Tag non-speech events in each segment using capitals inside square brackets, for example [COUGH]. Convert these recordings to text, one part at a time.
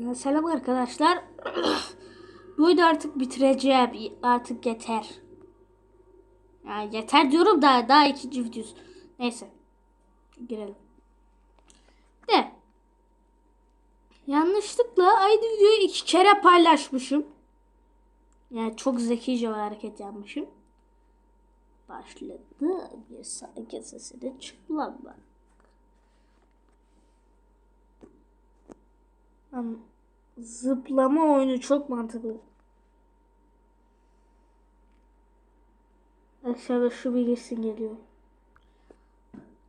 Ee, Selam arkadaşlar. [CLEARS THROAT] Bu videoyu artık bitireceğim. Artık yeter. Yani yeter diyorum da daha ikinci videosu. Neyse. Girelim. De. Yanlışlıkla aynı videoyu iki kere paylaşmışım. Yani çok zekice bir hareket yapmışım. Başladı bir sanki sesini çıplak Lan, Zıplama oyunu çok mantıklı. Aşağıda şu bilgisi geliyor.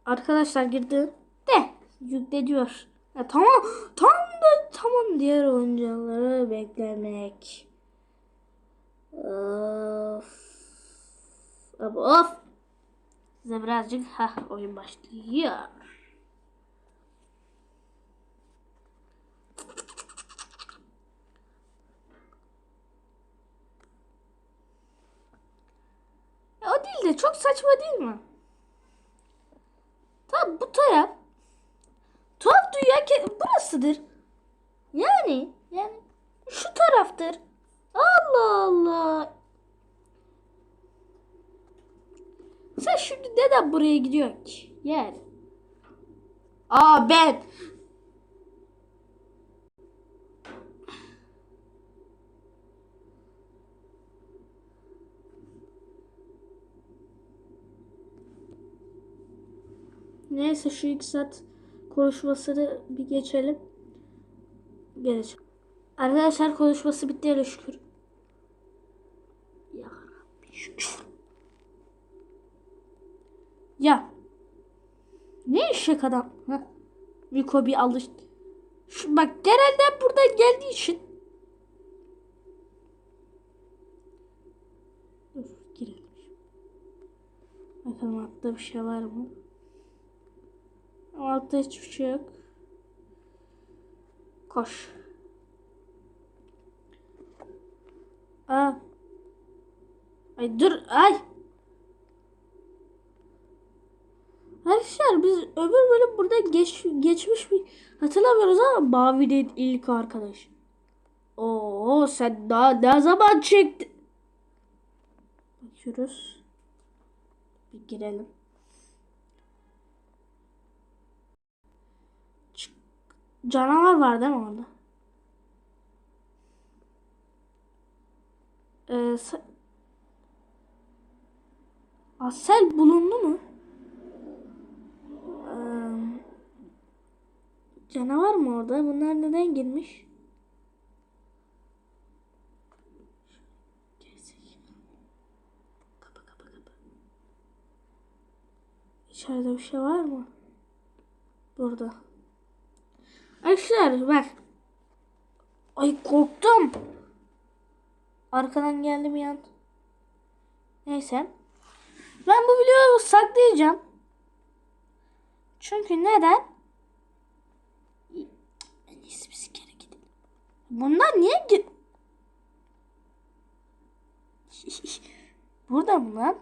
Arkadaşlar girdi. De yükle diyor. Ya tamam tam da tamam diğer oyuncuları beklemek. Of. Of. Size birazcık ha oyun başlıyor. Çok saçma değil mi? Tamam bu taraf. Tuhaf dünya burasıdır. Yani yani şu taraftır. Allah Allah. Sen şimdi neden buraya gidiyorsun ki? Yani. Aa ben. Neyse şu ilk saat konuşmasını bir geçelim. Geleceğim. Arkadaşlar konuşması bitti hele şükür. Ya. Ya. Ne işe adam? Heh. Miko bir alış. Şu, bak genelde buradan geldiği için. Girelim. Bakalım altta bir şey var mı? Altta hiçbir şey yok. Koş. Aa. Ay dur ay. Arkadaşlar biz öbür bölüm burada geç, geçmiş bir hatırlamıyoruz ama Mavi değil ilk arkadaş. Oo sen daha ne zaman çektin? Bakıyoruz. Bir girelim. Canavar var değil mi orada? Ee, se- Asel bulundu mu? Ee, canavar mı orada? Bunlar neden girmiş? Kapa kapa kapa. İçeride bir şey var mı? Burada. Arkadaşlar bak. Ay korktum. Arkadan geldi bir an. Neyse. Ben bu videoyu saklayacağım. Çünkü neden? En iyisi biz geri gidelim. Bunlar niye gi- [LAUGHS] Burada mı lan?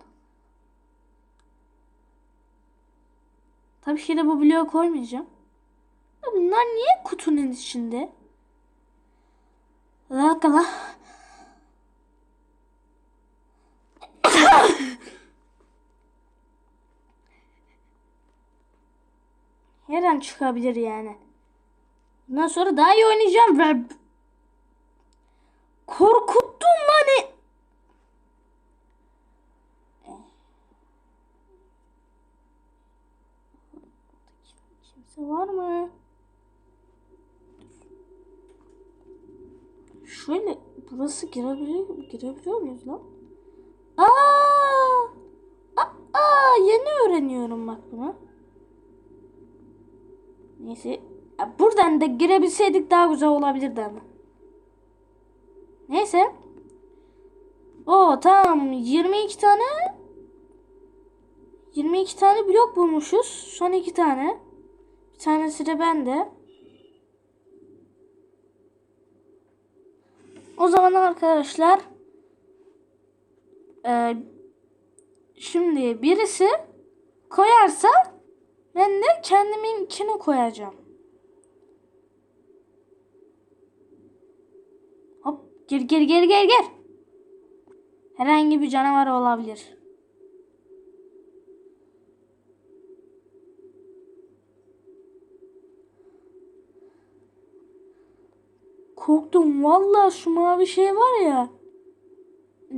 Tabii de bu bloğu koymayacağım. Bunlar niye kutunun içinde? Lan. Her an çıkabilir yani. Bundan sonra daha iyi oynayacağım ve korkuttun beni. Kimse var mı? Şöyle burası girebiliyor, girebiliyor muyuz lan? Aa! Aa, yeni öğreniyorum bak bunu. Neyse. Ya Buradan da girebilseydik daha güzel olabilirdi ama. Neyse. O tamam 22 tane 22 tane blok bulmuşuz. Son iki tane. Bir tanesi de bende. O zaman arkadaşlar e, şimdi birisi koyarsa ben de kendiminkini koyacağım. Gir gir gir gir gir. Herhangi bir canavar olabilir. Korktum vallahi şu mavi şey var ya.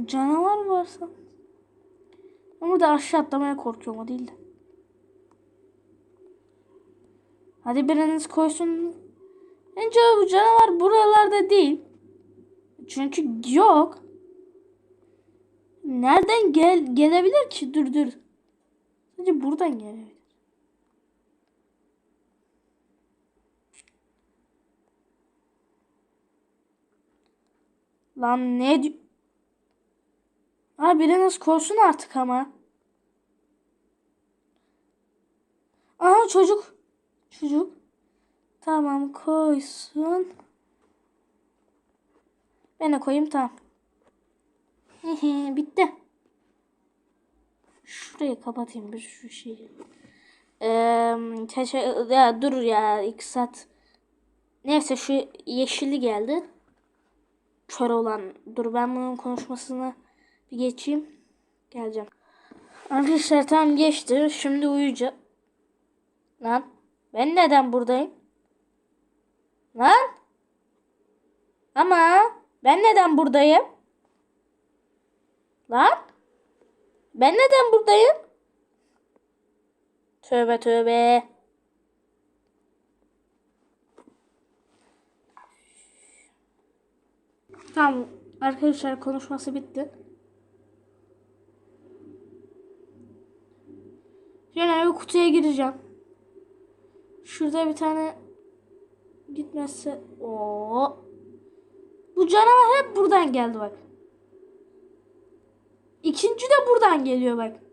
Canavar varsa. Ama da aşağı atlamaya korkuyorum o değil de. Hadi biriniz koysun. Bence bu canavar buralarda değil. Çünkü yok. Nereden gel gelebilir ki? Dur dur. Sadece buradan gelebilir. Lan ne di- Ha biriniz koysun artık ama. Aha çocuk. Çocuk. Tamam koysun. Ben de koyayım tamam. Bitti. Şurayı kapatayım bir şu şeyi. Ee, ya dur ya iki saat. Neyse şu yeşilli geldi. Kör olan. Dur ben bunun konuşmasını bir geçeyim. Geleceğim. Arkadaşlar tam geçti. Şimdi uyuyacağım. Lan ben neden buradayım? Lan? Ama ben neden buradayım? Lan? Ben neden buradayım? Tövbe tövbe. Tamam arkadaşlar konuşması bitti. Yine bir kutuya gireceğim. Şurada bir tane gitmezse o bu canavar hep buradan geldi bak. İkinci de buradan geliyor bak.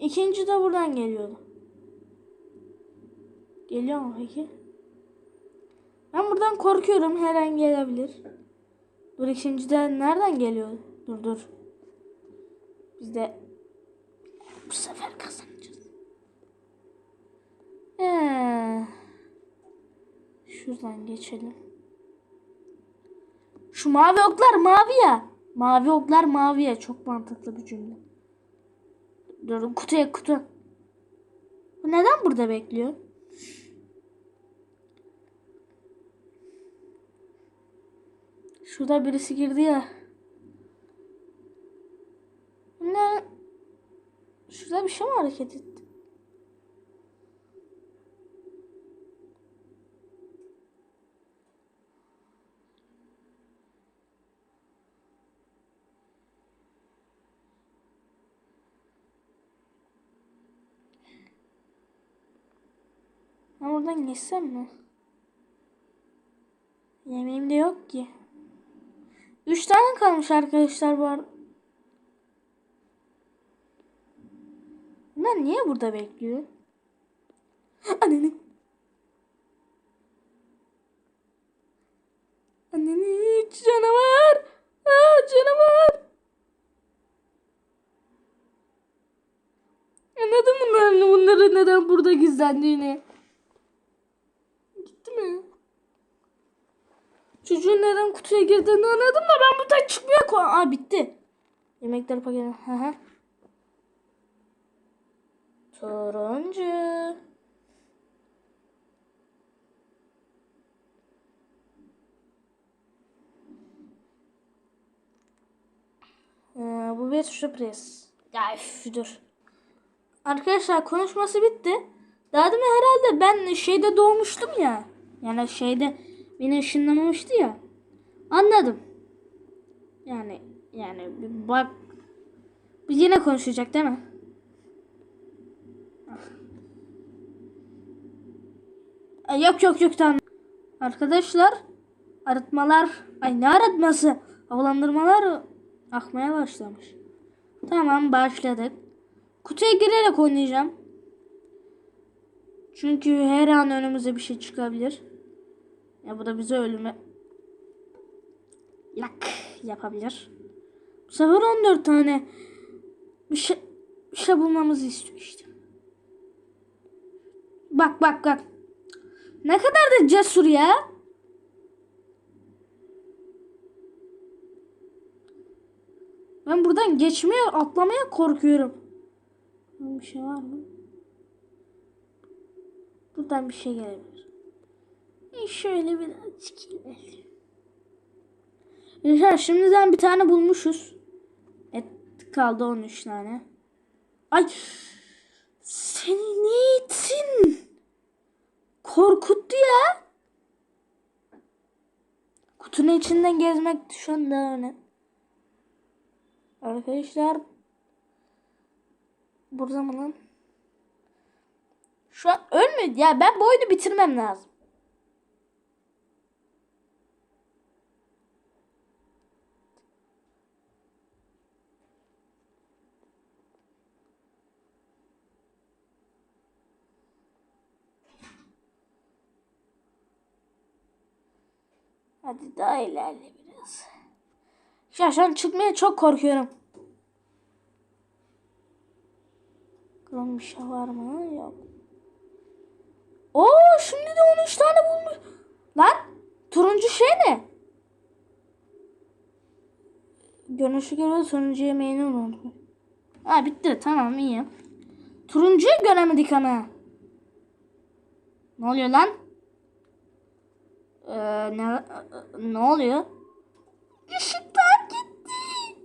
İkinci de buradan geliyordu. Geliyor mu peki? Ben buradan korkuyorum. Her an gelebilir. Dur ikinciden nereden geliyor? Dur dur. Biz de bu sefer kazanacağız. Ee, şuradan geçelim. Şu mavi oklar mavi ya. Mavi oklar mavi ya. Çok mantıklı bir cümle. Dur kutuya kutu. Bu neden burada bekliyor? Şurada birisi girdi ya. Ne? Şurada bir şey mi hareket etti? Ben buradan geçsem mi? Yemeğim de yok ki. Üç tane kalmış arkadaşlar var. Bunlar niye burada bekliyor? [GASPS] Anneni. Anneni canavar. Aa, canavar. Anladım bunların, bunların neden burada gizlendiğini. Gitti mi? Çocuğun neden kutuya girdiğini anladım da ben buradan çıkmaya koy. Aa bitti. Yemekler paketi. Hı hı. Turuncu. Ee, bu bir sürpriz. Ya üf. Arkadaşlar konuşması bitti. Daha demin herhalde ben şeyde doğmuştum ya. Yani şeyde beni ışınlamamıştı ya. Anladım. Yani yani bak. Bir yine konuşacak değil mi? E, Yok yok yok tamam. Arkadaşlar arıtmalar ay ne arıtması havalandırmalar akmaya başlamış. Tamam başladık. Kutuya girerek oynayacağım. Çünkü her an önümüze bir şey çıkabilir. Ya bu da bize ölüme yak yapabilir. Bu sefer 14 tane bir şey, bir şey bulmamızı istiyor işte. Bak bak bak. Ne kadar da cesur ya. Ben buradan geçmeye, atlamaya korkuyorum. Bir şey var mı? Buradan bir şey gelebilir. Şöyle birazcık ilerleyelim. Yaşar şimdiden bir tane bulmuşuz. Et kaldı 13 tane. Ay seni ne ettin? Korkuttu ya. Kutunun içinden gezmek şu an daha önemli. Arkadaşlar burada mı lan? Şu an ölmedi ya ben bu oyunu bitirmem lazım. Hadi daha ilerle biraz. Ya şu an çıkmaya çok korkuyorum. Bakalım bir şey var mı? Yok. Oo şimdi de 13 tane bulmuş. Lan turuncu şey ne? Görünüşü göre sonuncu yemeğini unutmuş. Ha bitti tamam iyi. Turuncuyu göremedik ama. Ne oluyor lan? Ee, ne, ne oluyor? Işıklar gitti.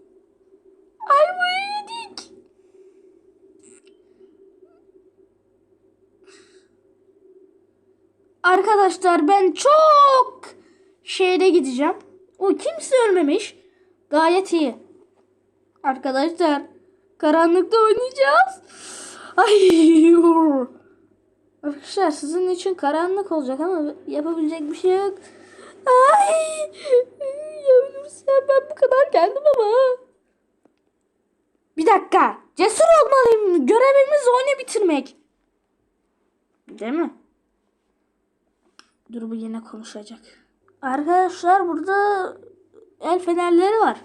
Ayvayı yedik. Arkadaşlar ben çok şeyde gideceğim. O kimse ölmemiş. Gayet iyi. Arkadaşlar karanlıkta oynayacağız. Ay. Arkadaşlar sizin için karanlık olacak ama yapabilecek bir şey yok. Ay. Ya ölürsem ben bu kadar geldim ama. Bir dakika. Cesur olmalıyım. Görevimiz oyunu bitirmek. Değil mi? Dur bu yine konuşacak. Arkadaşlar burada el fenerleri var.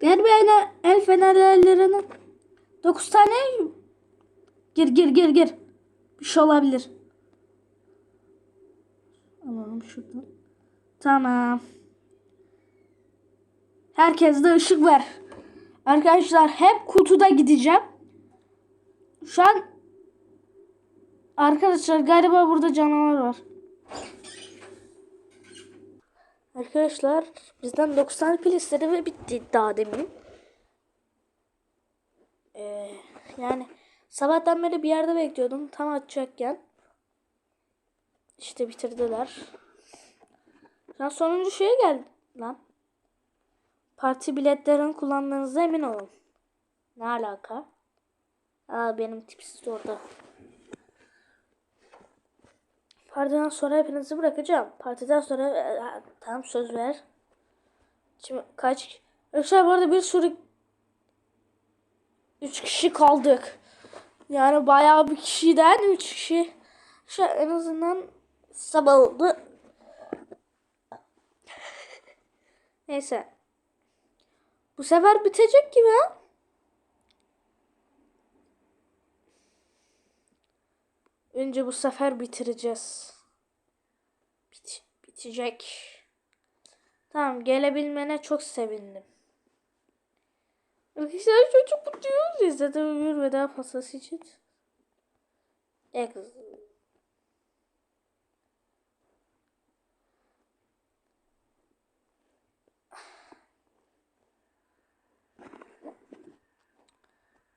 Gel bir el, el fenerlerinin 9 tane gir gir gir gir. Bir şey olabilir. Alalım şuradan. Tamam. Herkes de ışık ver. Arkadaşlar hep kutuda gideceğim. Şu an Arkadaşlar galiba burada canavar var. Arkadaşlar bizden 90 pil istedi ve bitti daha demin. Ee, yani sabahtan beri bir yerde bekliyordum tam açacakken. İşte bitirdiler. Şu an sonuncu şeye geldi lan. Parti biletlerini kullandığınızda emin olun. Ne alaka? Aa benim tipsiz orada. Partiden sonra hepinizi bırakacağım. Partiden sonra e, tamam söz ver. Şimdi kaç? Arkadaşlar bu arada bir sürü üç kişi kaldık. Yani bayağı bir kişiden üç kişi. Şu en azından sabah oldu. Neyse. Bu sefer bitecek gibi ha. Önce bu sefer bitireceğiz. Bit bitecek. Tamam gelebilmene çok sevindim. Arkadaşlar çok. Zaten ömür ve daha fazlası için. Ex.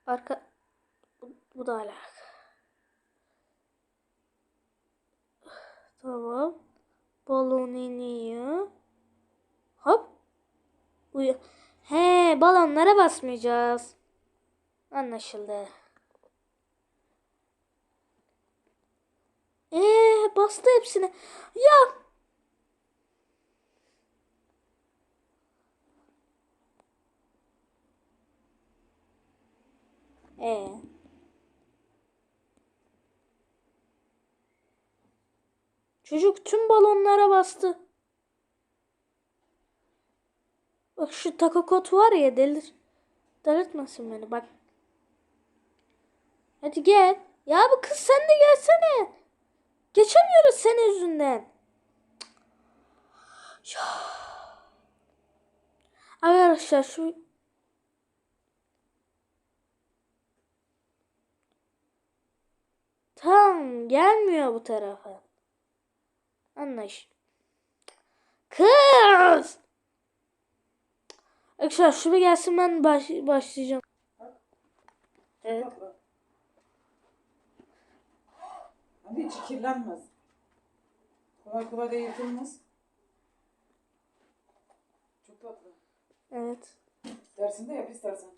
Arka bu, bu da alaka. Tamam. Balon iniyor. Hop. He, balonlara basmayacağız. Anlaşıldı. Ee, bastı hepsine. Ya. Ee. Çocuk tüm balonlara bastı. Bak şu takakot var ya delir. Delirtmesin beni bak. Hadi gel. Ya bu kız sen de gelsene. Geçemiyoruz senin yüzünden. Arkadaşlar şu Tam gelmiyor bu tarafa. Anlaş. Kız. Arkadaşlar şunu gelsin ben baş, başlayacağım. Evet. Hani hiç kirlenmez. Kolay kolay da yırtılmaz. Çok tatlı. Evet. Dersinde yap istersen.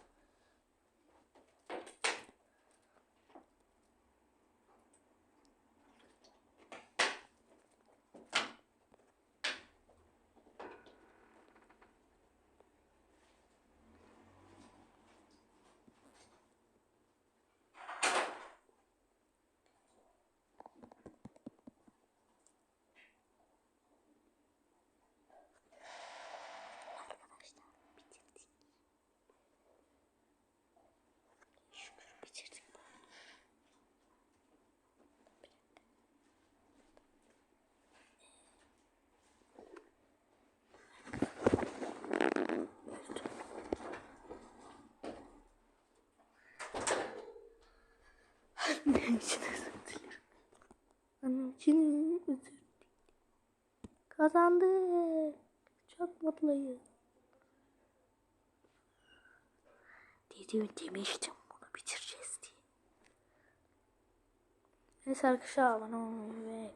Şükür bitirdik. Anne için özür dilerim. Annem için özür dilerim. Kazandık. Çok mutluyum. Dedim demiştim bunu bitireceğiz diye. Neyse arkadaşlar abone olmayı ve